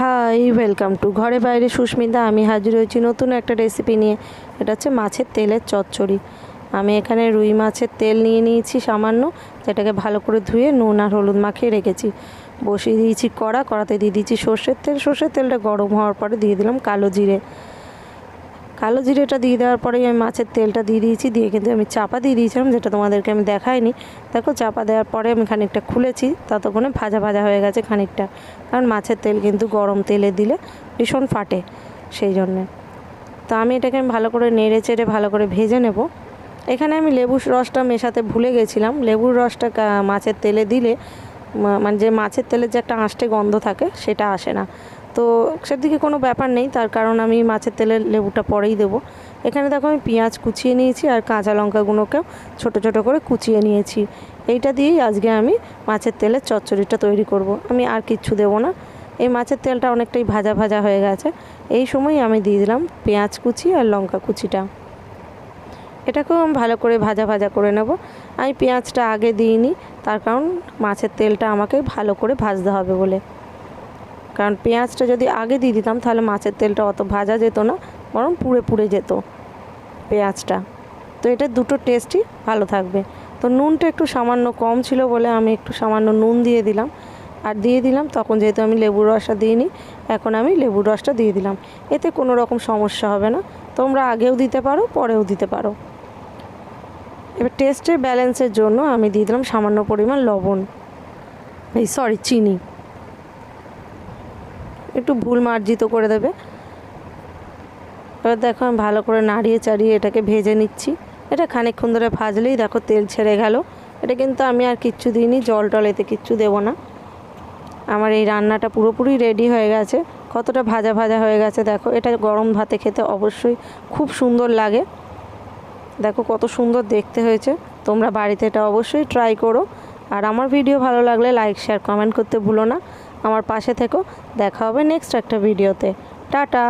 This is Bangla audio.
হাই ওয়েলকাম টু ঘরে বাইরে সুস্মিতা, আমি হাজির হয়েছি নতুন একটা রেসিপি নিয়ে। এটা হচ্ছে মাছের তেলের চচ্চড়ি। আমি এখানে রুই মাছের তেল নিয়ে নিয়েছি সামান্য, যেটাকে ভালো করে ধুয়ে নুন আর হলুদ মাখিয়ে রেখেছি। বসিয়ে দিয়েছি কড়া, কড়াতে দিয়ে দিয়েছি সর্ষের তেল। সর্ষের তেলটা গরম হওয়ার পরে দিয়ে দিলাম কালো জিরে। কালো জিরেটা দিয়ে দেওয়ার পরেই আমি মাছের তেলটা দিয়ে দিয়েছি, দিয়ে কিন্তু আমি চাপা দিয়ে দিয়েছিলাম, যেটা তোমাদেরকে আমি দেখাইনি। দেখো, চাপা দেওয়ার পরে আমি খানিকটা খুলেছি, ততক্ষণে ভাজা ভাজা হয়ে গেছে খানিকটা। কারণ মাছের তেল কিন্তু গরম তেলে দিলে ভীষণ ফাটে সেই জন্যে। তো আমি এটাকে আমি ভালো করে নেড়ে চেড়ে ভালো করে ভেজে নেব। এখানে আমি লেবুর রসটা মেশাতে ভুলে গেছিলাম। লেবুর রসটা মাছের তেলে দিলে মানে যে মাছের তেলের যে একটা আঁশটে গন্ধ থাকে, সেটা আসে না। তো সেদিকে কোনো ব্যাপার নেই, তার কারণ আমি মাছের তেলের লেবুটা পরেই দেবো। এখানে দেখো আমি পেঁয়াজ কুচিয়ে নিয়েছি আর কাঁচা লঙ্কাগুলোকেও ছোটো ছোটো করে কুচিয়ে নিয়েছি। এইটা দিয়েই আজকে আমি মাছের তেলের চচ্চড়িটা তৈরি করব। আমি আর কিচ্ছু দেবো না। এই মাছের তেলটা অনেকটাই ভাজা ভাজা হয়ে গেছে। এই সময় আমি দিয়ে দিলাম পেঁয়াজ কুচি আর লঙ্কা কুচিটা। এটাকেও আমি ভালো করে ভাজা ভাজা করে নেব। আমি পেঁয়াজটা আগে দিইনি, তার কারণ মাছের তেলটা আমাকে ভালো করে ভাজতে হবে বলে। কারণ পেঁয়াজটা যদি আগে দিয়ে দিতাম, তাহলে মাছের তেলটা অত ভাজা যেত না, বরং পুড়ে পুড়ে যেত পেঁয়াজটা। তো এটা দুটো টেস্টই ভালো থাকবে। তো নুনটা একটু সামান্য কম ছিল বলে আমি একটু সামান্য নুন দিয়ে দিলাম। আর দিয়ে দিলাম, তখন যেহেতু আমি লেবুর রসটা দিইনি, এখন আমি লেবুর রসটা দিয়ে দিলাম। এতে কোনো রকম সমস্যা হবে না। তোমরা আগেও দিতে পারো, পরেও দিতে পারো। এবার টেস্টের ব্যালেন্সের জন্য আমি দিয়ে দিলাম সামান্য পরিমাণ লবণ। এই সরি চিনি। একটু ভুল মার্জিত করে দেবে। এবার দেখো আমি ভালো করে নাড়িয়ে চাড়িয়ে এটাকে ভেজে নিচ্ছি। এটা খানিকক্ষণ ধরে ভাজলেই দেখো তেল ছেড়ে গেল। এটা কিন্তু আমি আর কিচ্ছু দিইনি, জল টল এতে কিচ্ছু দেবো না। আমার এই রান্নাটা পুরোপুরি রেডি হয়ে গেছে। কতটা ভাজা ভাজা হয়ে গেছে দেখো। এটা গরম ভাতে খেতে অবশ্যই খুব সুন্দর লাগে। দেখো কত সুন্দর দেখতে হয়েছে। তোমরা বাড়িতে এটা অবশ্যই ট্রাই করো। আর আমার ভিডিও ভালো লাগলে লাইক শেয়ার কমেন্ট করতে ভুলো না। আমার পাশে থেকো। দেখা হবে নেক্সট একটা ভিডিওতে টাটা!